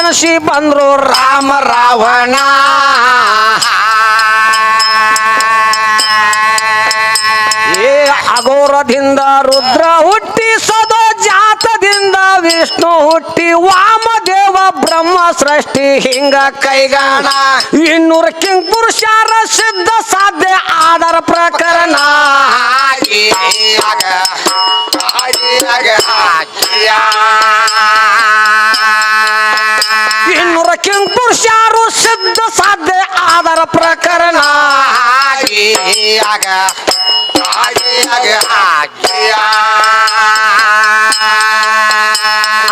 ಎನಸಿ ಬಂದ್ರು ರಾಮ ರಾವಣ. ಏ ಅಘೋರದಿಂದ ರುದ್ರ ಹುಟ್ಟಿ ಸದೋ ಜಾತದಿಂದ ವಿಷ್ಣು ಹುಟ್ಟಿ ವಾಮದೇವ ಬ್ರಹ್ಮ ಸೃಷ್ಟಿ ಹಿಂಗ ಕೈಗಾಣ. ಇನ್ನೂರ ಕಿಂಗ್ ಪುರುಷಾರ ಸಿದ್ಧ ಸಾಧ್ಯ ಆದರ ಪ್ರಕರಣ. ಕಿಂಗ್ ಪುರುಷಾರು ಸಿದ್ಧ ಸಾಧ್ಯ ಆದರ ಪ್ರಕರಣ.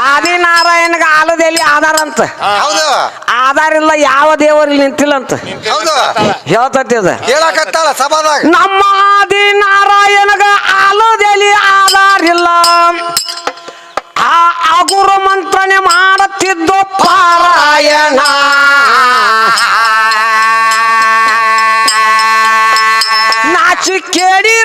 ಆದಿನಾರಾಯಣಗ ಆಲದಲ್ಲಿ ಆಧಾರ ಅಂತ ಹೌದು. ಆಧಾರ ಇಲ್ಲ ಯಾವ ದೇವರಲ್ಲಿ ನಿಂತಿಲ್ಲ ಅಂತ ಹೌದು. ಹೇಳ್ತತಿ ಅದ. ಹೇಳಕತ್ತಾಳ ಸಭಾದಾಗ. ನಮ್ಮ ಆದಿನಾರಾಯಣಗ ಆಲದಲ್ಲಿ ಆಧಾರ ಇಲ್ಲ. ಆ ಅಗುರು ಮಂತ್ರನೆ ಮಾಡುತ್ತಿದ್ದು ಪಾರಾಯಣ. ನಾಚಿ ಕೇಳಿ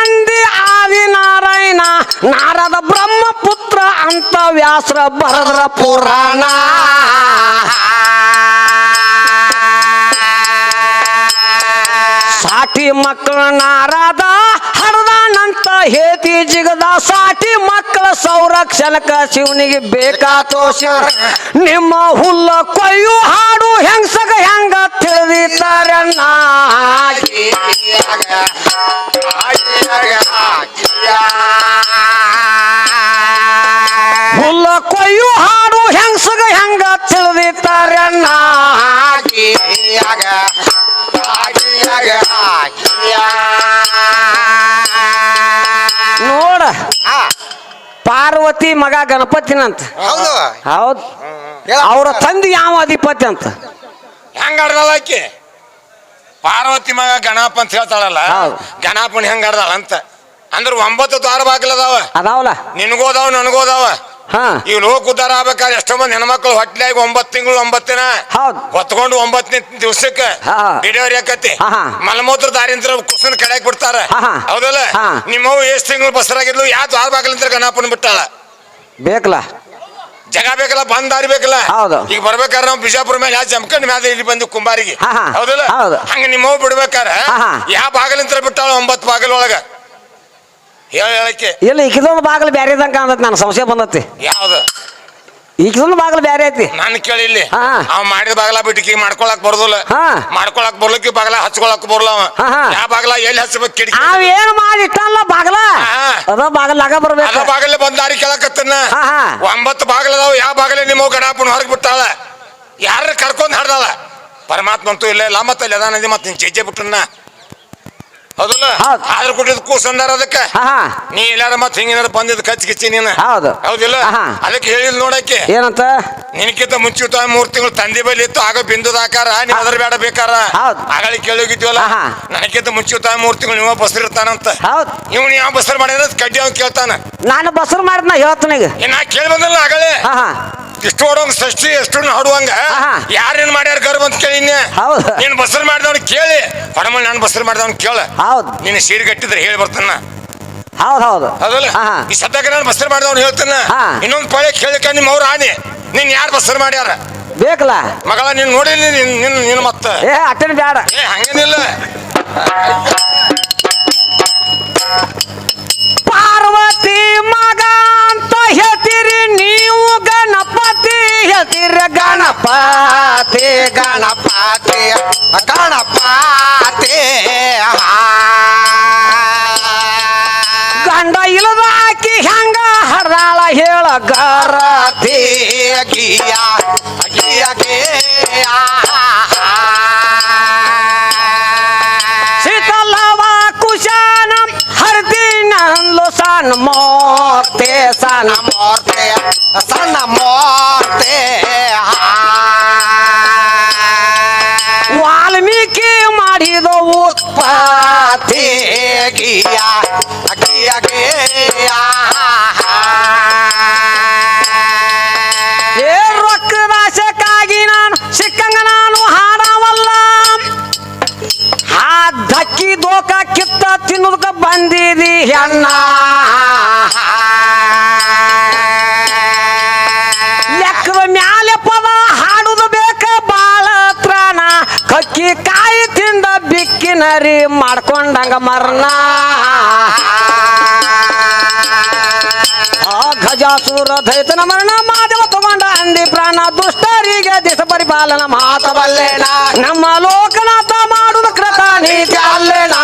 ಅಂದಿ ಆದಿನಾರಾಯಣ. ನಾರದ ಬ್ರಹ್ಮಪುತ್ರ ಅಂತ ವ್ಯಾಸರ ಬರದ್ರ ಪುರಾಣ. ಸಾಟಿ ಮಕ್ಕಳ ನಾರದ ಹೇತಿ ಜಿಗದ ಸಾಟಿ ಮಕ್ಕಳ ಸಂರಕ್ಷಣಕ ಶಿವನಿಗೆ ಬೇಕಾತೋ ಶಿವ ನಿಮ್ಮ ಹುಲ್ಲ ಕೊಯ್ಯು ಹಾಡು ಹೆಂಗಸಗ ಹೆಂಗ ತಿಳಿದಿದ್ದಾರಣ್ಣ ಹುಲ್ಲ ಕೊಯ್ಯು ಹಾಡು ಹೆಂಗಸಗ ಹೆಂಗ ತಿಳಿದಿದ್ದಾರಣ್ಣ ಪಾರ್ವತಿ ಮಗ ಗಣಪತಿನಂತ. ಹೌದು. ಹೌದು. ಹೇಳ. ಅವ್ರ ತಂದೆ ಯಾವ ಅಧಿಪತಿ ಅಂತ? ಹೆಂಗ ಆಕಿ? ಪಾರ್ವತಿ ಮಗ ಗಣಪ ಅಂತ ಹೇಳ್ತಾಳಲ್ಲ? ಹೌದು. ಗಣಪನ್ ಹೆಂಗ ಆಡ್ದಾಳ ಅಂತ ಅಂದ್ರೆ ಒಂಬತ್ತು ದ್ವಾರ ಬಾಗಿಲದಾವ ಅದಾವಲ್ಲ. ನಿನಗೋದಾವ ನನಗೋದಾವ ಹಾ ಲೋಕ ಉದ್ದಾರ ಆಗ್ಬೇಕಾದ್ರೆ ಎಷ್ಟೋ ಮಂದಿ ಹೆಣ್ಮಕ್ಳು ಹೊಟ್ಲಾಗಿ ಒಂಬತ್ತು ತಿಂಗಳು ಒಂಬತ್ತಿನ ಹೌದ್ ಹೊತ್ಕೊಂಡು ಒಂಬತ್ತನೇ ದಿವ್ಸಕ್ಕೆ ಹಾ. ಡಿಲಿವರಿ ಆಕತಿ ಹಾ, ಹಾ. ಮಲಮೂತ್ರ ದಾರಿಂದ್ರ ಕುಸನ್ ಕಡೆಕ್ ಬಿಡ್ತಾರ ಹಾ, ಹಾ. ಹೌದಲ್ಲ ಹಾ. ನಿಮ್ಮವು ಎಷ್ಟ್ ತಿಂಗಳು ಬಸರಾಗಿದ್ಲು ಯಾವ ದ್ವಾರ ಬಾಗಿಲಿಂತ್ರ ಗಣಪನ್ ಬಿಟ್ಟಾಳ ಬೇಕಲ್ಲ ಜಗ ಬೇಕಲ್ಲ ಬಂದ್ ದಾರಿ ಬೇಕಲ್ಲ ಹೌದು. ಈಗ ಬರ್ಬೇಕಾದ್ರೆ ನಾವು ಬಿಜಾಪುರ ಮೇಲೆ ಯಾವ ಜಮಕಂಡ್ ಮ್ಯಾದ ಇಲ್ಲಿ ಬಂದು ಕುಂಬಾರಿಗೆ ಹಾ, ಹಾ. ಹೌದಲ್ಲ ಹೌದು. ಹಂಗ ನಿಮ್ಮವ್ ಬಿಡ್ಬೇಕಾರ ಹಾ, ಹಾ. ಯಾವ ಬಾಗಿಲಂತ್ರ ಬಿಟ್ಟಾಳ ಒಂಬತ್ತು ಬಾಗಿಲ ಒಳಗ ಹೇಳ ಹೇಳಕ್ಕೆ. ಇಲ್ಲ ಈಕಿದೊಂದು ಬಾಗಿಲು ಬ್ಯಾರೆ ಇದ್ದಂಗ ಕಾಣತೈತಿ ನನ್ನ ಸಂಶಯ ಬಂದತಿ. ಯಾವ್ದು? ಈಕಿದೊಂದು ಬಾಗಿಲು ಬ್ಯಾರೆ ಐತಿ. ನಾನು ಕೇಳಿ ಇಲ್ಲಿ. ಹಾ. ಅವ್ ಮಾಡಿದ ಬಾಗಲ ಬಿಟ್ಟಿಗೆ ಮಾಡ್ಕೊಳಕ್ ಬರೋದಿಲ್ಲ. ಹಾ. ಮಾಡ್ಕೊಳಕ್ ಬರ್ಲಿಕ್ಕೆ ಬಾಗಲ ಹಚ್ಕೊಳಕ್ ಬರ್ಲ ಅವ. ಹಾ, ಹಾ. ಯಾವ ಬಾಗಲ ಎಲ್ಲಿ ಹಚ್ಬೇಕು ಕಿಟಕಿ ಅವ್ ಏನು ಮಾಡಿ ಇಟ್ಟಲ್ಲ ಬಾಗಲ? ಹಾ. ಅದ ಬಾಗಲಾಗ ಅದ ಬರ್ಬೇಕು. ಬಾಗಲ ಬಂದ್ ದಾರಿ ಕೇಳಕತ್ತನ್ನ ಹಾ, ಹಾ. ಒಂಬತ್ತು ಬಾಗಲದಾವ ಯಾವ ಬಾಗಲ? ನಿಮ್ಮ ಗಣಪನ ಹೊರಗೆ ಬಿಟ್ಟಾಳ. ಯಾರ ಕರ್ಕೊಂಡ್ ಹಾಡ್ದಾಳ ಪರಮಾತ್ಮ ಅಂತೂ ಇಲ್ಲ ಇಲ್ಲ ಮತ್ತೆ ಅಲ್ಲಿ ಅದಾನದಿ ಮತ್ತೆ ನಿನ್ ಜಜ್ಜೆ ಬಿಟ್ಟನ್ನ. ಹೌದಲ್ಲ? ಹೌದ್. ಆದ್ರ ಕೊಟ್ಟಿದ್ ಕೂಸಂದಾರ ಅದಕ್ಕೆ? ಹಾ ಹಾ. ನೀ ಎಲ್ಲಾರ ಮತ್ತೆ ಹಿಂಗೇನಾರ ಬಂದಿದ್ ಕಚ್ಚಿ ಕಿಚ್ಚಿ ನೀನು? ಹೌದು. ಹೌದಿಲ್ಲ? ಆಹಾ. ಅದಕ್ಕೆ ಹೇಳಿಲ್ ನೋಡಕ್ಕೆ ಏನಂತ? ನಿನಕಿಂತ ಮುಂಚಿತ ಮೂರ್ ತಿಂಗಳು ತಂದೆ ಬಲ್ಲಿ ಇತ್ತು ಆಗ ಬಿಂದುದ ಆಕಾರ ನೀ ಅದರ ಬೇಡ ಬೇಕಾರ. ಹೌದ್. ಆಗಳಿಗೆ ಕೇಳೋಗಿದ್ವಲ್ಲ? ಆಹಾ. ನನಗಿಂತ ಮುಂಚಿತ ಮೂರ್ ತಿಂಗಳು ನೀವ ಬಸರಿರ್ತಾನಂತ ಹೌದ್. ಇವ್ನು ಯಾವ ಬಸರ್ ಮಾಡಿದ್ರೆ ಕಡ್ಡಿ ಅವ್ನು ಕೇಳ್ತಾನ. ನಾನು ಬಸರು ಮಾಡಿದ್ನ ಹೇಳ್ತಾನ ಈಗ. ಏ, ನಾ ಕೇಳಿ ಬಂದಲ್ಲ ಆಗಲೇ? ಹಾ ಹಾ. ಇಷ್ಟು ಹೊಡೋಂಗ್ ಸೃಷ್ಟಿ ಎಷ್ಟು ಹಾಡುವಂಗ. ಆಹಾ. ಯಾರೇನ್ ಮಾಡ್ಯಾರ ಗರ್ಭ ಅಂತ ಕೇಳಿ ಹೌದು. ನೀನ್ ಬಸರ್ ಮಾಡಿದವನು ಕೇಳಿ. ಹೊಡಮಲ್ ನಾನು ಬಸರ್ ಮಾಡಿದವನು ಕೇಳ. ಹೌದು. ನೀನು ಸೀರೆ ಗಟ್ಟಿದ್ರೆ ಹೇಳಿ ಬರ್ತಾನ. ಹೌದು ಹೌದು. ಹೌದಲ್ಲ. ಈ ಸದ್ಯಕ್ಕೆ ನಾನು ಬಸರ್ ಮಾಡಿದವನು ಹೇಳ್ತಾನ. ಇನ್ನೊಂದು ಇನ್ನೊಂದ್ ಪಳೆ ಕೇಳಿಕ ನಿಮ್ಮ ಅವ್ರ ಆನೆ ನೀನ್ ಯಾರು ಬಸರ್ ಮಾಡ್ಯಾರ? ಬೇಕಲ್ಲ? ಮಗಳ ನೀನ್ ನೋಡಿ ನಿನ್ನ ನಿನ್ ನಿನ್ ಮತ್ತ? ಏ ಅಟ್ಟೇನು ಬೇಡ ಏ ಹಂಗೇನಿಲ್ಲ. ಪಾರ್ವತಿ ಮಗ. ಗಣಪತಿ ಹೇಳ್ತೀರಿ ಗಣಪತಿ ಗಣಪತಿ ಗಣಪತಿ ಗಂಡ ಇಲ್ಲದ ಆಕಿ ಹೆಂಗ ಹಡ್ದಾಳ ಹೇಳ ಗರತಿ ಗಿಯ ಗಿಯ ಗಿಯ. ಶೀತಲವ ಕುಶಾನ ಹರ್ದಿನ ಸಣ್ಣ ಮೋತೆ ಸಣ್ಣ ಮೂರ್ತಿ ಸಣ್ಣ ಮೂರ್ತಿ ವಾಲ್ಮೀಕಿ ಮಾಡಿದ ಉತ್ಪತ್ತಿ ಗಿಯ ಕಿತ್ತ ಗಿಯ ಬಂದಿದಿ ರೊಕ್ಕದ ನರಿ ಮಾಡ್ಕೊಂಡಂಗ ಮರ್ನ. ಆ ಗಜಾಸುರ ದೈತನ ಮರಣ ಮಾಧವ ತಗೊಂಡ ಅಂದಿ ಪ್ರಾಣ ದುಷ್ಟರಿಗೆ ದಿಸ ಪರಿಪಾಲನ ಮಾತವಲ್ಲೇನ ನಮ್ಮ ಲೋಕನಾಥ ಮಾಡುವ ಕೃತ ನೀತಿ ಅಲ್ಲೇನ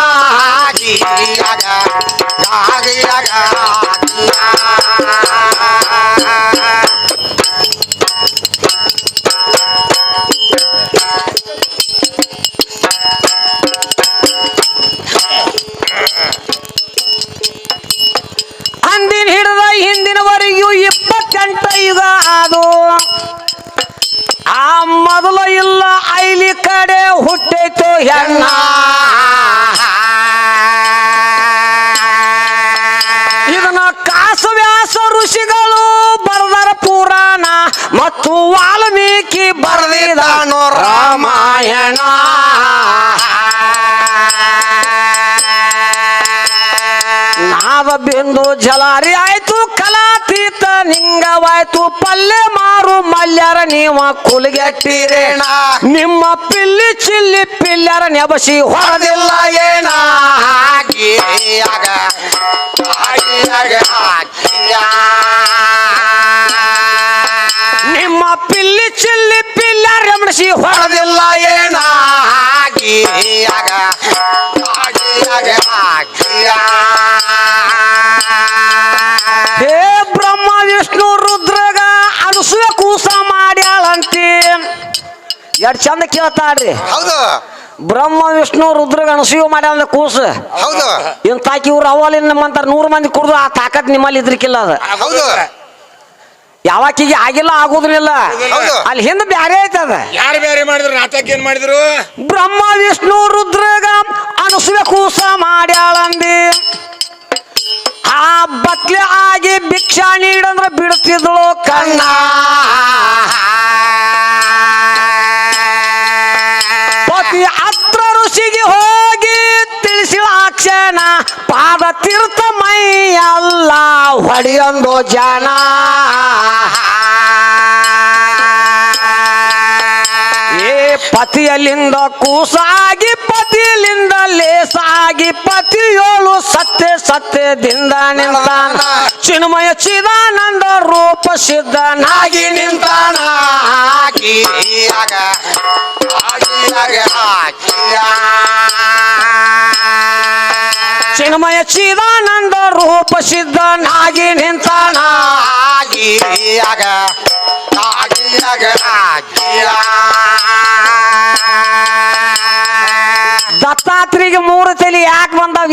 ವಾಲ್ಮೀಕಿ ಬರೆದಿದ್ದಾನು ರಾಮಾಯಣ. ನಾದ ಬಿಂದು ಜಲಾರಿ ಆಯ್ತು ಕಲಾತೀತ ನಿಂಗವಾಯ್ತು, ಪಲ್ಲೆ ಮಾರು ಮಲ್ಯರ ನೀವ ಕುಲಗೆಟ್ಟಿರೇಣ. ನಿಮ್ಮ ಪಿಲ್ಲಿ ಚಿಲ್ಲಿ ಪಿಲ್ಲರ ನೆಬಸಿ ಹೊರದಿಲ್ಲ ಏನ? ಚಿಲ್ಲಿ ಪಿಲ್ಲರ್ ನೆಬಸಿ ಹೊಡೆದಿಲ್ಲ ಏನ ಹೇ ಬ್ರಹ್ಮ ವಿಷ್ಣು ರುದ್ರಗ ಅನುಸುವ ಕೂಸ ಮಾಡ್ಯಾಳಂತಿ. ಎರಡು ಚಂದ ಕೇಳ್ತಾಳ್ರಿ. ಹೌದು. ಬ್ರಹ್ಮ ವಿಷ್ಣು ರುದ್ರಗ ಅನಸೂಯ ಮಾಡ್ಯಾಳ ಕೂಸ. ಹೌದು. ಇಂತಾಕಿ ಇವ್ರು ಅವಲಿನ ನಮ್ಮಂತಾರ ನೂರು ಮಂದಿ ಕುಡ್ದು ಆ ತಾಕತ್ ನಿಮ್ಮಲ್ಲಿ ಇದ್ರಿಕಿಲ್ಲ ಅದು. ಹೌದು. ಯಾವಾಕಿಗೆ ಆಗಿಲ್ಲ ಆಗುದಿಲ್ಲ. ಹೌದು. ಅಲ್ಲಿ ಹಿಂದೆ ಬ್ಯಾರೆ ಐತದ. ಯಾರು ಬೇರೆ ಮಾಡಿದ್ರು? ನಾಟಕ ಏನ್ ಮಾಡಿದ್ರು? ಬ್ರಹ್ಮ ವಿಷ್ಣು ರುದ್ರಗ ಅನಸುವೆ ಕೂಸ ಮಾಡ್ಯಾಳಂದಿ. ಆ ಬತ್ಲೆ ಆಗಿ ಭಿಕ್ಷಾ ನೀಡಂದ್ರ ಬಿಡ್ತಿದ್ಳು ಕಣ್ಣ. ಪತಿ ಹತ್ರ ಋಷಿಗೆ ಹೋಗಿ ತಿಳಿಸಿಳ ಕ್ಷಣ ಪಾದ ತೀರ್ಥ ಮೈ ಅಲ್ಲ ಹೊಡೆಯೊಂದು ಜನ ಪತಿಯಲ್ಲಿಂದ ಕೂಸಾಗಿ, ಪತಿಯಲ್ಲಿಂದ ಲೇಸಾಗಿ, ಪತಿಯೋಳು ಸತ್ಯ ಸತ್ಯದಿಂದ ನಿಂತಾನ ಚಿನ್ಮಯ ಚಿದಾನಂದ ರೂಪ ಸಿದ್ಧನಾಗಿ ನಿಂತಾನ ಚಿನ್ಮಯ ಚಿದಾನಂದ ರೂಪ ಸಿದ್ಧನಾಗಿ ನಿಂತಾನ ಆಗಿಯಾಗ ಆಗಿಯಾಗ ಆಗಿಯಾ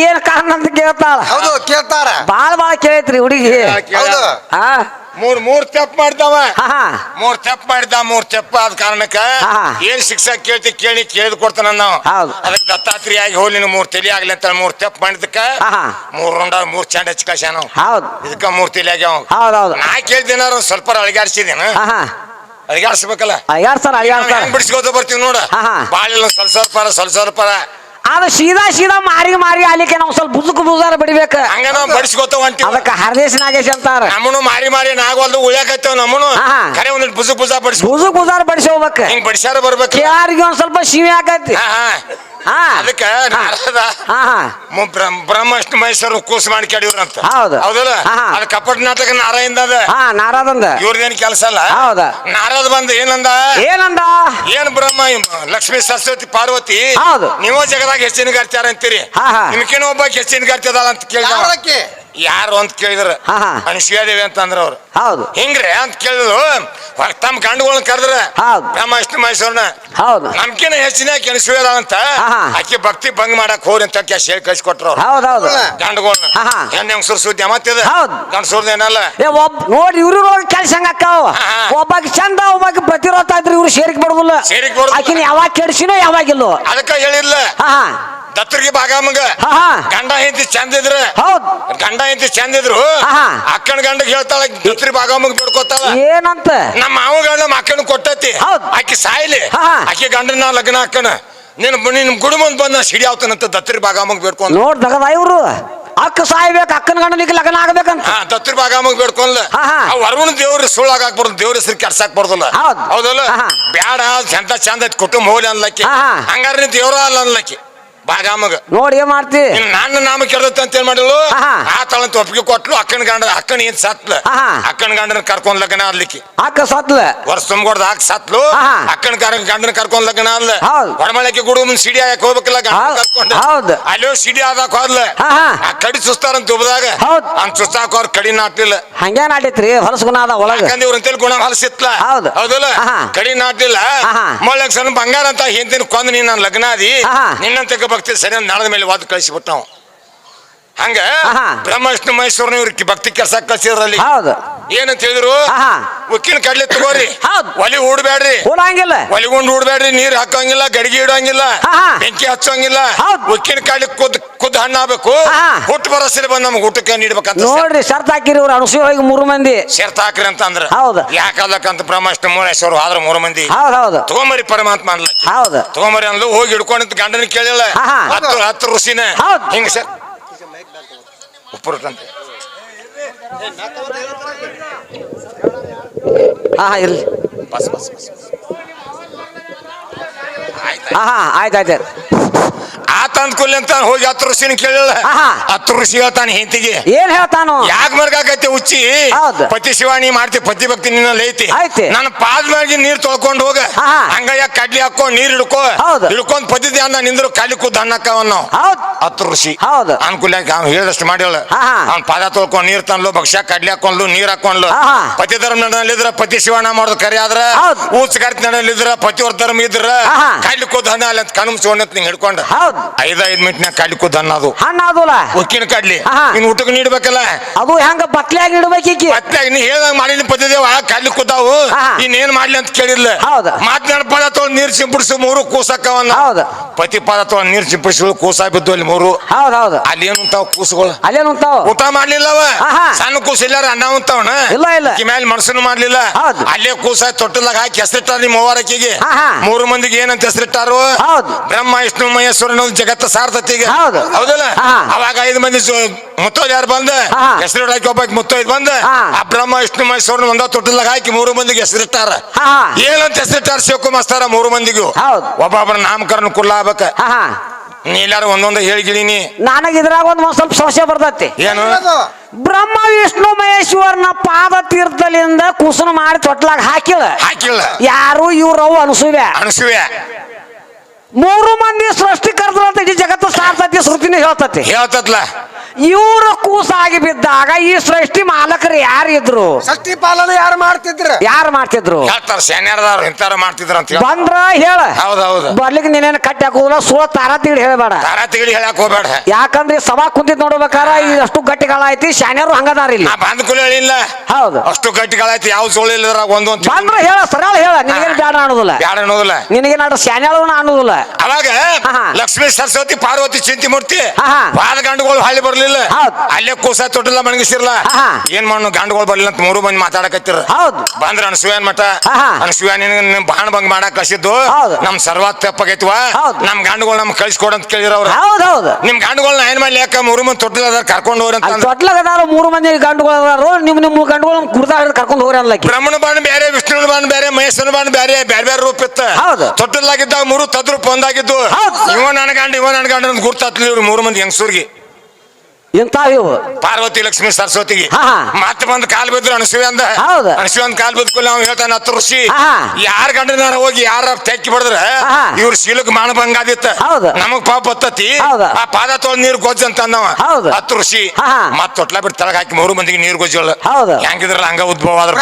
ಏನ್ ಕಾರಣ ಅಂತ ಕೇಳ್ತಾಳ? ಹೌದು ಕೇಳ್ತಾರ. ಬಾಳ ಬಾಳ ಕೇಳೈತ್ರಿ ಹುಡುಗಿ. ಹೌದು. ಹಾ. ಮೂರ್ ಮೂರ್ ತಪ್ಪು ಮಾಡ್ದವ. ಮೂರ್ ತಪ್ಪು ಮಾಡಿದ ಮೂರ್ ತಪ್ಪು ಆದ ಕಾರಣಕ್ಕ ಹಾ. ಏನ್ ಶಿಕ್ಷೆ ಕೇಳ್ತಿ ಕೇಳಿ ಕೇಳಿದ್ ಕೊಡ್ತಾನ ನಾವು ಹೌದು. ಅದಕ್ಕೆ ದತ್ತಾತ್ರಿ ಆಗಿ ಹೋಗ್ಲಿ ನೀವು ಮೂರ್ ತಲೆ ಆಗ್ಲಿ ಅಂತ ಮೂರ್ ತಪ್ಪು ಮಾಡಿದಕ್ಕ ಹಾ. ಮೂರ್ ರೌಂಡ ಮೂರ್ ಚಂಡ ಹಚ್ಕಾಶ ನಾವು ಹೌದು. ಇದಕ್ಕ ಮೂರ್ ತಲೆ ಆಗ್ಯಾವ ಹೌದು ಹೌದು ನಾ ಕೇಳ್ದೇನಾರ ಸ್ವಲ್ಪ ಅಳಿಗಾಡ್ಸಿದೇನ? ಅಳಗಾಡ್ಸ್ಬೇಕಲ್ಲ? ಹಾ ಬಿಡ್ಸ್ಕೊತ ಬಿಡಿಸ್ಕೋತ ಬರ್ತೀವಿ ನೋಡ? ಬಾಳೆಲ್ಲ ಸ್ವಲ್ಪ ಸ್ವಲ್ಪ ಪರ ಸ್ವಲ್ಪ ಅದು ಸೀದಾ ಸೀದಾ ಮಾರಿ ಮಾರಿ ಆಲಿಕ್ಕೆ ನಾವು ಸ್ವಲ್ಪ ಬುಜುಕ್ ಬುಜಾರ ಬಡಿಬೇಕು. ಹಂಗ ನಾವು ಬಡಿಸ್ಕೋತ ಹೊಂಟಿವಿ ಅದಕ್ಕ ಹರದೇಶ್ ನಾಗೇಶ್ ಅಂತಾರ. ನಮ್ಮನು ಮಾರಿ ಮಾರಿ ನಾಗವಲ್ದು ಉಳ್ಯಾಕತ್ತೇವ್ ನಮ್ಮನು ಕರೆ ಹಾ. ಖರೆ ಬುಜಾರ ಬುಜು ಬುಜ ಬಡಿಸ್ ಬುಜುಕ್ ಬುಜಾರ ಬಡಿಸಿ ಹೋಗ್ಬೇಕ ಹಿಂಗ್ ಬಡಿಸ್ಯಾರ ಬರ್ಬೇಕು. ಯಾರಿಗೆ ಒಂದ್ ಸ್ವಲ್ಪ ಶಿವಿ ಆಕೈತಿ. ಹಾ ಹಾ. ಹಾ. ಅದಕ್ಕ ನಾರದ ಹಾ ಹಾ. ಮು- ಬ್ರಹ್ಮ ಬ್ರಹ್ಮಷ್ಟು ಮೈಸೂರು ಕೂಸ್ ಮಾಡಿ ಕೆಡಿವ್ರಂತ ಹೌದು. ಹೌದಲ್ಲ? ಹಾ, ಹಾ. ಅದ್ ಕಪಟ ನಾಟಕ ನಾರಾಯಣದ ಅದ. ಹಾ ನಾರದಂದ ಇವ್ರದೇನ್ ಕೆಲಸ ಅಲ್ಲ? ಹೌದ. ನಾರದ ಬಂದ ಏನಂದ? ಏನಂದ? ಏನ್ ಬ್ರಹ್ಮ ಇವ್ ಲಕ್ಷ್ಮೀ ಸರಸ್ವತಿ ಪಾರ್ವತಿ? ಹೌದು. ನೀವು ಜಗದಾಗ ಹೆಚ್ಚಿನ ಗಾರ್ತ್ಯಾರ ಅಂತೀರಿ ಹಾ, ಹಾ. ಒಬ್ಬ ಒಬ್ಬ ಹೆಚ್ಚಿನ ಗಾರ್ತ್ಯದಾಳ ಅಂತ ಕೇಳಿದ. ಯಾರಕ್ಕೆ ಯಾರು ಅಂತ ಕೇಳಿದ್ರು. ಹಾ, ಹಾ. ಅಂತ ಅಂದ್ರ ಅವ್ರು. ಹೌದು. ಹಿಂಗ್ರೆ ಅಂತ ಕೇಳಿದ್ರು. ಹೊರ- ತಮ್ಮ ಗಂಡುಗಳನ್ನ ಕರೆದ್ರ ಹೌದು. ವಿಷ್ಣು ಮೈಸೂರ್ನ ಹೌದು. ನಮ್ಕಿನ ಹೆಚ್ಚಿನ ಕೆಣಸುವೇದ ಅಂತ ಹಾ, ಹಾ. ಆಕೆ ಭಕ್ತಿ ಭಂಗ ಮಾಡಕ್ ಹೋರಿ ಅಂತ ಕ್ಯಾಶ್ ಹೇಳಿ ಕಳ್ಸಿಕೊಟ್ರು ಅವ್ರು. ಹೌದು ಹೌದು. ಗಂಡುಗಳನ್ನ ಹಾ, ಹಾ. ಹೆಣ್ಣು ಹೆಂಗಸರು ಸುದ್ದಿ ಮತ್ತಿದ ಹೌದು. ಗಂಡಸೂರ್ದ ಏನಲ್ಲ? ಏ ಒಬ್ ನೋಡಿ ಇವ್ರು ನೋಡಿ ಕೆಲಸ ಹಂಗಾಕಾವ ಹಾ, ಹಾ. ಒಬ್ಬಾಕಿ ಚಂದ ಒಬ್ಬಾಕಿ ಪ್ರತಿರೋಧ ಆದ್ರೆ ಇವ್ರು ಸೇರಿಕ್ ಬರೋದಿಲ್ಲ. ಸೇರಿಕ್ ಬರೋದಿಲ್ಲ. ಆಕಿನ ಯಾವಾಗ ಕೆಡ್ಸಿನೋ ಯಾವಾಗಿಲ್ಲೋ. ಅದಕ್ಕ ಹೇಳಿಲ್ಲ ಹಾ ಹಾ. ದತ್ತರಿಗೆ ಭಾಗ ಮಗ. ಹಾ ಗಂಡ ಹೆಂಡತಿ ಚಂದ ಇದ್ರ. ಹೌದ್. ಗಂಡ ಹೆಂಡತಿ ಚಂದ ಇದ್ರು ಹಾ. ಅಕ್ಕನ ಗಂಡಗ್ ಹೇಳ್ತಾಳ ದತ್ತರಿ ಬಾಗಮ್ಮಗ್ ಬಿಡ್ಕೋತಾಳ ಏನಂತ? ನಮ್ಮ ಮಾವ ಗಂಡ ಅಕ್ಕನ ಕೊಟ್ಟತಿ. ಹೌದ್. ಆಕಿ ಸಾಯ್ಲಿ. ಹಾ, ಹಾ. ಆಕಿ ಗಂಡನ ಲಗ್ನ ಅಕ್ಕನ. ನಿನ್ ನಿನ್ ಗುಡಿ ಮುಂದ್ ಬಂದ ಸಿಡಿ ಆವ್ತಾನಂತ ದತ್ತರಿ ಬಾಗಮ್ಮಗ್ ಬೇಡ್ಕೊಂಡ್ ನೋಡ್ ದಗದ ಇವ್ರು. ಅಕ್ಕ ಸಾಯ್ಬೇಕು ಅಕ್ಕನ ಗಂಡನಿಗೆ ಲಗ್ನ ಆಗ್ಬೇಕಂತ. ಹಾ ದತ್ತರಿ ಬಾಗಮ್ಮಗ್ ಬೇಡ್ಕೊಂಡ್ಲ. ಹಾ, ವರವಣ ದೇವ್ರ ಸುಳ್ಳಾಗ ಹಾಕ್ಬಾರ್ದು ದೇವ್ರ ಹೆಸರು ಕೆಡ್ಸಾಕ್ ಬರ್ದಲ್ಲ ಹೌದ್. ಹೌದಲ್ಲ? ಹಾ, ಹಾ. ಬ್ಯಾಡ ಚಂದ ಚಂದ ಐತಿ ಕುಟುಂಬ ಹೋಲಿ ಅನ್ಲಕ್ಕಿ. ಹಾ, ಹಾ. ಹಂಗಾರ ನೀ ದೇವ್ರ ಅಲ್ಲ ಅನ್ಲಕ್ಕಿ. ಬಾಗಾಮಗ ನೋಡಿ ಏನ್ ಮಾಡ್ತಿ ನನ್ನ ನಾಮ ಕೆಡದತ್ತ ಅಂತ ಏನ್ ಆಹಾ. ಆ ತಳಂತ ಒಪ್ಪಿಗೆ ಕೊಟ್ಲು ಅಕ್ಕನ ಗಂಡ ಅಕ್ಕನ ಏನ್ ಸತ್ಲ ಆಹಾ. ಅಕ್ಕನ ಗಂಡನ ಕರ್ಕೊಂಡ್ ಲಗ್ನ ಆಡ್ಲಿಕ್ಕೆ ಅಕ್ಕ ಸತ್ಲ ವರ್ಷ ತುಂಬಿಕೊಡ್ದ ಹಾಕಿ ಸತ್ಲು ಆಹಾ. ಅಕ್ಕನ ಕರ ಗಂಡನ ಕರ್ಕೊಂಡ್ ಲಗ್ನ ಅಲ್ಲ ಹೌದು. ಹೊಡಮಳಕ್ಕೆ ಗುಡು ಮುಂದ್ ಸಿಡಿ ಹಾಕಿ ಹೋಗ್ಬೇಕಲ್ಲ ಗಂಡ ಹೌದು. ಕರ್ಕೊಂಡು ಹೌದು. ಅಲ್ಲೋ ಸಿಡಿ ಆದಾಕ ಹೋದ್ಲ ಆಹಾ. ಆ ಕಡಿ ಸುಸ್ತಾರಂತ ದುಬದಾಗ ಹೌದು. ಅವ್ನ್ ಸುಸ್ತಾಕ ಅವ್ರ ಕಡಿ ನಾಟ್ಲಿಲ್ಲ ಹಂಗೆ ನಾಟೈತ್ರಿ ಹೊಲಸ್ಗುಣ ಅದ ಒಳಗ ಯಾಕಂದ್ರೆ ಇವ್ರ ಅಂತೇಳಿ ಗುಣ ಹೊಲಸಿತ್ಲ ಹೌದು. ಹೌದಲ್ಲ ಆಹಾ. ಕಡಿ ನಾಟ್ಲಿಲ್ಲ ಆಹಾ. ಮೊಳಗ್ ಸಣ್ಣ ಬಂಗಾರ ಅಂತ ಹೆಂತಿನ ಕೊಂದ್ ನೀನ್ ನನ್ನ ಲಗ್ನ ಆದಿ ಆಹಾ. ನಿನ್ನಂತ ಭಕ್ತಿ ಸರಿಯಾದ ನಾಳದ ಮೇಲೆ ವಾದ ಕಳಿಸಿಬಿಟ್ಟವ್ ಹಂಗ? ಆಹಾ. ಬ್ರಹ್ಮ ವಿಷ್ಣು ಮಹೇಶ್ವರನ ಇವ್ರಿಗೆ ಭಕ್ತಿ ಕೆಲಸ ಕಳ್ಸಿದ್ರಲ್ಲಿ ಹೌದು. ಏನಂತ ಹೇಳಿದ್ರು? ಆಹಾ. ಉಕ್ಕಿನ ಕಡ್ಲೆ ತಗೋರಿ. ಹೌದು. ಒಲಿ ಹೂಡ್ಬೇಡ್ರಿ ಹಂಗಿಲ್ಲ ಒಲಿಗೊಂಡು ಹೂಡ್ಬೇಡ್ರಿ ನೀರ್ ಹಾಕಂಗಿಲ್ಲ ಗಡಿಗೆ ಇಡಂಗಿಲ್ಲ ಆಹಾ. ಬೆಂಕಿ ಹಚ್ಚಂಗಿಲ್ಲ. ಹೌದು. ಉಕ್ಕಿನ ಕಡ್ಲೆ ಕುದ್ ಕುದ್ ಹಣ್ಣಾಗಬೇಕು. ಆಗ್ಬೇಕು ಆಹಾ. ಹುಟ್ಟು ಬರಸಿರಿ ಬಂದ್ ನಮ್ಗೆ ಊಟಕ್ಕೆ ನೀಡ್ಬೇಕಂತ ನೋಡ್ರಿ ಶರ್ತ್ ಹಾಕಿರಿ ಇವ್ರು ಹೋಗಿ ಮೂರು ಮಂದಿ. ಶರ್ತ ಹಾಕ್ರಿ ಅಂತ ಅಂದ್ರ. ಹೌದು. ಯಾಕಲ್ಲಕ್ಕಂತ ಬ್ರಹ್ಮ ವಿಷ್ಣು ಮಹೇಶ್ವರ ಆದ್ರ ಮೂರು ಮಂದಿ. ಹೌದ್ ಹೌದು. ತಗೊಂಬರಿ ಪರಮಾತ್ಮ ಅನ್ಲ ಹೌದು. ತಗೊಂಬರಿ ಅಂದ್ಲು ಹೋಗಿ ಹಿಡ್ಕೊಂಡಂತ ಗಂಡನ ಕೇಳಿಲ್ಲ. ಆಹಾ. ಹತ್ತು ಹತ್ತು ಋಷಿನ. ಹೌದು. ಹಿಂಗ ಸರ್. ಉಪ್ಪುರುಟಂತೆ ಹಾ ಹಾ ಇರ್ಲಿ. ಬಸ್ ಬಸ್ ಬಸ್ ಆಯ್ತು ಹಾ ಹಾ ಆಯ್ತು ಆಯ್ತು. ಆ ತಂದ್ ಕೊಲ್ಲಿ ಅಂತ ಹೋಗಿ ಹತ್ತು ಋಷಿನ ಕೇಳಿಲ್ಲ ಆಹಾ. ಹತ್ತು ಋಷಿ ಹೇಳ್ತಾನೆ ಹೆಂತಿಗೆ ಏನ್ ಹೇಳ್ತಾನು ಯಾಕೆ ಮರ್ಗಾಕೈತಿ ಉಚ್ಚಿ ಹೌದು. ಪತಿ ಶಿವಾಣಿ ಮಾಡ್ತಿ ಪತಿ ಭಕ್ತಿ ನಿನ್ನಲ್ಲಿ ಐತಿ ಐತಿ. ನನ್ನ ಪಾದ ಮ್ಯಾಗಿ ನೀರ್ ತೊಳ್ಕೊಂಡು ಹೋಗ ಆಹಾ. ಹಂಗಯ್ಯ ಕಡ್ಲಿ ಹಾಕೋ ನೀರ್ ಹಿಡ್ಕೋ ಹೌದು. ಹಿಡ್ಕೊಂಡ್ ಪತಿ ಧ್ಯಾನ ನಿಂದ್ರು ಕಾಲಿ ಕುದ್ದ ಅನ್ನಕ್ಕವ ನಾವು ಹೌದ್ ಹತ್ತು ಋಷಿ ಹೌದು. ಅನುಕೂಲ ಅವ್ನು ಹೇಳಿದಷ್ಟು ಮಾಡ್ಯಾಳ ಆಹಾ. ಅವ್ನ ಪಾದ ತೊಳ್ಕೊಂಡ್ ನೀರ್ ತಂದ್ಲು ಭಕ್ಷ್ಯ ಕಡ್ಲಿ ಹಾಕೊಂಡ್ಲು ನೀರ್ ಹಾಕೊಂಡ್ಲು ಆಹಾ. ಪತಿ ಧರ್ಮ ನಡಲಿದ್ರ ಪತಿ ಶಿವಣ ಮಾಡೋದು ಕರಿ ಆದ್ರ ಹೌದು. ಊಚ್ ಕರ್ತಿ ನಡೆಯಲಿದ್ರ ಪತಿವರ್ ಧರ್ಮ ಇದ್ರ ಆಹಾ. ಕಡ್ಲಿ ಕೂದ್ ಹಣ್ಣ ಅಲ್ಲಿ ಅಂತ ನಿಂಗೆ ಹಿಡ್ಕೊಂಡ ಹೌದ್ ಐದ್ ಐದ್ ಮಿನಿಟ್ನಾಗ ಕಡ್ಲಿ ಕೂದ್ ಅನ್ನೋದು ಹಣ್ಣ ಅದಲ್ಲ ಉಕ್ಕಿನ ಕಡ್ಲಿ ಆಹಾ. ಊಟಕ್ ಊಟಕ್ಕೆ ನೀಡ್ಬೇಕಲ್ಲ ಅದು ಹೆಂಗ ಇಡ್ಬೇಕೀಕಿ ಮತ್ತೆ ನೀ ಹೇಳ್ದಂಗ ಮಾಡಿನ ಪದ್ಧತಿವ ಕಡ್ಲಿ ಕೂತಾವು ಆಹಾ. ಇನ್ನೇನ್ ಮಾಡ್ಲಿ ಅಂತ ಕೇಳಿಲ್ಲ ಹೌದು. ಮಾತನಾಡ ಪದ ತೊಗೊಂಡ್ ನೀರ್ ಸಿಂಪಡಿಸಿ ಮೂರು ಕೂಸಕ್ಕವನ್ನ ಹೌದು. ಪತಿ ಪದ ತಗೊಂಡ್ ನೀರ್ ಸಿಂಪಡಿಸಿ ಕೂಸ ಬಿದ್ದು ಅಲ್ಲಿ ಮೂರು ಹೌದ್ ಹೌದು ಅಲ್ಲಿ ಏನು ಕೂಸುಗಳು ಅಲ್ಲೇನು ಅಂತಾವ ಊಟ ಮಾಡ್ಲಿಲ್ಲವ ಆಹಾ. ಸಣ್ಣ ಕೂಸ ಇಲ್ಲಾರ ಅನ್ನ ಉಂತಾವಣ ಇಲ್ಲ, ಇಲ್ಲ. ಮೇಲೆ ಮನಸ್ಸನ್ನು ಮಾಡ್ಲಿಲ್ಲ ಹೌದು. ಅಲ್ಲೇ ಕೂಸ ತೊಟ್ಟಲಾಗ ಹಾಕಿ ಹೆಸರಿಟ್ಟಾರ ನಿಮ್ಮ ಮೂವರಕ್ಕಿಗೆ ಆಹಾ. ಮೂರು ಮಂದಿಗೆ ಏನಂತ ಹೆಸರಿಟ್ಟಾರು ಹೌದು. ಬ್ರಹ್ಮ ವಿಷ್ಣು ಮಹೇಶ್ವರನ ಜಗತ್ತ ಸಾರ್ತತಿಗೆ ಹೌದು. ಹೌದಲ್ಲ. ಅವಾಗ ಐದು ಮಂದಿ ಮುತ್ತೋದ್ ಯಾರು ಬಂದ. ಹೆಸರು ಹಾಕಿ ಒಬ್ಬ ಮುತ್ತೋದ್ ಬಂದ. ಆ ಬ್ರಹ್ಮ ವಿಷ್ಣು ಮಹೇಶ್ವರನ ಒಂದ ತೊಟ್ಟಲಾಗ ಹಾಕಿ ಮೂರು ಮಂದಿಗೆ ಹೆಸರಿಟ್ಟಾರ. ಆಹಾ. ಏನಂತ ಹೆಸರಿಟ್ಟಾರ ಶಿವಕುಮಾಸ್ತಾರ ಮೂರು ಮಂದಿಗೂ? ಹೌದು. ಒಬ್ಬೊಬ್ಬರ ನಾಮಕರಣ ಕುಲ್ಲ ಆಗ್ಬೇಕ ಹಾ ಹಾ. ನೀ ಎಲ್ಲಾರು ಒಂದೊಂದು ಹೇಳಿಗಿಳೀನಿ ನನಗೆ ಇದ್ರಾಗ ಒಂದ್ ಒಂದ್ ಸ್ವಲ್ಪ ಸಮಸ್ಯೆ ಬರ್ತೈತಿ. ಏನು? ಬ್ರಹ್ಮ ವಿಷ್ಣು ಮಹೇಶ್ವರನ ಪಾದ ತೀರ್ಥದಿಂದ ಕುಸುನ ಮಾಡಿ ತೊಟ್ಲಾಗ ಹಾಕಿಲ್ಲ. ಹಾಕಿಲ್ಲ. ಯಾರು ಇವ್ರವು ಅನಸುವೆ. ಅನಸುವೆ. ಮೂರು ಮಂದಿ ಸೃಷ್ಟಿಕರ್ತರು ಅಂತ ಇಡೀ ಜಗತ್ತು ಸಾರ್ತತಿ ಶ್ರುತಿನೇ ಹೇಳ್ತತಿ. ಹೇಳ್ತತ್ಲ. ಇವ್ರ ಕೂಸಾಗಿ ಬಿದ್ದಾಗ ಈ ಸೃಷ್ಟಿ ಮಾಲಕರು ಯಾರು ಇದ್ರು ಸೃಷ್ಟಿ ಪಾಲನೆ ಯಾರು ಮಾಡ್ತಿದ್ರು? ಯಾರು ಮಾಡ್ತಿದ್ರು? ಹೇಳ್ತಾರ ಸೈನ್ಯರದವ್ರು ಇಂತಾರ ಮಾಡ್ತಿದ್ರು ಅಂತ ಹೇಳಿ ಬಂದ್ರ ಹೇಳ. ಹೌದೌದು ಬರ್ಲಿಕ್ಕೆ ನೀನೇನು ಕಟ್ಟಿ ಹಾಕೋದಿಲ್ಲ ಸೋ ತಾರ ತಿಳಿ ಹೇಳಬೇಡ. ತಾರ ತಿಳಿ ಹೇಳಕ್ ಹೋಗ್ಬೇಡ. ಯಾಕಂದ್ರೆ ಈ ಸಭಾ ಕುಂತಿದ್ ನೋಡ್ಬೇಕಾರ ಅಷ್ಟು ಗಟ್ಟಿಗಳ ಐತಿ ಶಾನ್ಯಾರು ಹಂಗದಾರ ಇಲ್ಲಿ. ಬಂದ್ ಬಂದ ಕುಲ ಹೇಳಿಲ್ಲ ಹೌದು. ಅಷ್ಟು ಗಟ್ಟಿಗಳಾಯ್ತಿ ಯಾವ ಸೋಳು ಇಲ್ಲ ಒಂದೊಂದು ಬಂದ್ರ ಹೇಳ ಸರಳ ಹೇಳ ನಿನಗೇನು ಬ್ಯಾಡ ಅನ್ನೋದಿಲ್ಲ. ಬ್ಯಾಡ ಅನ್ನೋದಿಲ್ಲ. ನಿನಗೇನಾದ್ರು ಶಾನ್ಯಾಳವನ್ನ ಅನ್ನೋದಿಲ್ಲ. ಅವಾಗ ಆಹಾ. ಲಕ್ಷ್ಮೀ ಸರಸ್ವತಿ ಪಾರ್ವತಿ ಚಿಂತಿ ಮೂರ್ತಿ ಆಹಾ. ಬಾದ ಗಂಡುಗಳು ಹಳ್ಳಿ ಬರ್ಲಿಲ್ಲ ಹೌದು. ಅಲ್ಲೇ ಕೂಸ ತೊಟ್ಟಿಲ್ಲ ಮಣಗಿಸಿರ್ಲ. ಏನ್ ಮಾಡು ಗಂಡಗಳು ಬರ್ಲಿಲ್ಲ ಅಂತ ಮೂರು ಮಂದಿ ಮಾತಾಡಕತ್ತಿರ ಹೌದು ಬಂದ್ರ ಅನ್ಸೂಯನ್ ಮಠ ಆಹಾ. ಅನ್ಸೂಯ ನಿನ್ ಬಾಣ ಬಂಗ್ ಮಾಡಕ್ ಕಳ್ಸಿದ್ದು ಹೌದು. ನಮ್ ಸರ್ವಾತ್ ತಪ್ಪಾಗೈತಿವ ಹೌದು. ನಮ್ ಗಂಡಗಳು ನಮ್ ಕಳ್ಸಿಕೊಡ ಅಂತ ಕೇಳಿರ ಅವ್ರ ಹೌದು ಹೌದು ನಿಮ್ ಗಂಡಗಳನ್ನ ಏನ್ ಮಾಡ್ಲಿ ಯಾಕ ಮೂರು ಮಂದಿ ತೊಟ್ಟಿಲ್ಲ ಅದಾರ ಕರ್ಕೊಂಡು ಹೋಗ್ರಿ ಅಂತ ಅಲ್ಲಿ ಅಂದ್ರು. ತೊಟ್ಲಾಗದಾರ ಮೂರು ಮಂದಿ ಗಂಡುಗಳು ಅದಾರು ನಿಮ್ ನಿಮ್ ಗಂಡುಗಳು ಕುರ್ತಾ ಹಿಡಿದು ಕರ್ಕೊಂಡು ಹೋಗ್ರಿ ಅನ್ಲಕ್ಕಿ ಬ್ರಹ್ಮಣ ಬಾಣ ಬೇರೆ ವಿಷ್ಣುನ ಬಾಣ ಬೇರೆ ಮಹೇಶನ ಬಾಣ ಬೇರೆ ಬೇರೆ ಬೇರೆ ರೂಪ ಇತ್ತ ಹೌದು. ತೊಟ್ಟಲಾಗಿದ್ದಾಗ ಮೂರು ತದ್ರೂಪ ಒಂದಾಗಿದ್ದು ಹೌದು. ಇವ ನನ್ನ ಗಂಡ ಇವ ನನ್ನ ಗಂಡ ಅಂತ ಗುರ್ತಾತ್ಲಿ ಇವ್ರು ಮೂರು ಮಂದಿ ಹೆಂಗಸೂರ್ಗಿ ಇಂತಾವ್ ಇವು ಪಾರ್ವತಿ ಲಕ್ಷ್ಮಿ ಸರಸ್ವತಿಗೆ ಹಾ, ಹಾ. ಮತ್ತೆ ಬಂದ್ ಕಾಲ್ ಬಿದ್ರು ಅಣಸಿವೆ ಅಂದ ಹೌದು. ಅನಸೂಯ ಅಂದ್ ಕಾಲ್ ಬಿದ್ಕೂಲ ಅವ್ನು ಹೇಳ್ತಾನ ಹತ್ತು ಋಷಿ ಹಾ. ಯಾರ ಗಂಡನಾರ ಹೋಗಿ ಯಾರ ತೆಕ್ಕಿ ಬಿಡದ್ರ ಹಾ. ಇವ್ರ ಶೀಲಕ್ ಮಾನ ಬಂಗಾದಿತ್ತ ಹೌದು. ನಮಗ್ ಪಾಪ ಬತ್ತತಿ ಹೌದು. ಆ ಪಾದ ತೊಳ್ ನೀರ್ ಗೊಜ್ಜ ಅಂತ ಅಂದವ ಹೌದು. ಹತ್ತು ಋಷಿ ಹಾ, ಹಾ. ಮತ್ ತೊಟ್ಲ ಬಿಟ್ಟು ತಳಗ ಹಾಕಿ ಮೂರು ಮಂದಿಗೆ ನೀರ್ ಗೊಜ್ಜಳ ಹೌದು. ಹೆಂಗಿದ್ರಲ್ಲ ಹಂಗ ಉದ್ಭವ ಆದ್ರ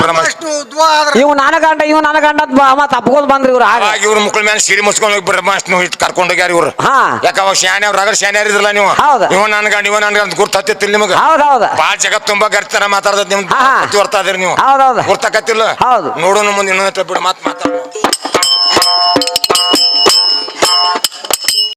ಆದ್ರ ಇವ್ ನನ್ನ ಗಂಡ ಇವ್ ನನ್ನ ಗಂಡ ಅಂತ ಬ- ಮತ್ತ್ ಬಂದ್ರಿ ಇವ್ರು ಆಗ ಅವಾಗ ಇವ್ರ ಮುಕ್ಳ ಮೇಲೆ ಸಿರಿ ಮುಚ್ಕೊಂಡು ಹೋಗಿ ಬ್ರಹ್ಮಾಷ್ಟ್ನು ಇಟ್ಟು ಕರ್ಕೊಂಡು ಹೋಗ್ಯಾರ ಇವ್ರು ಹಾ. ಯಾಕ ಅವಾಗ ಶಾನೆ ಅವ್ರ ಶಾನೆ ಇದ್ರಲ್ಲ ನೀವು ಹೌದು. ಇವ ನನ್ ಗಂಡ ಇವ ನನ್ ಗಂಡ ಗುರ್ತತ್ತಿಲ್ಲ ನಿಮಗ? ಹೌದ್ ಹೌದ್. ಬಾಳ ಜಗತ್ ತುಂಬಾ ಗರ್ತರ ಮಾತಾಡ್ದ ನಿಮ್ದು ಹಾ. ಬರ್ತಾ ಇದೀರಿ ನೀವು. ಹೌದ್ ಹೌದ್. ಗುರ್ತಕತ್ತಿಲ್ಲ. ಹೌದು. ನೋಡೋಣ ಮುಂದೆ ಇನ್ನೊಂದು ಬಿಡು ಮಾತು ಮಾತಾಡ.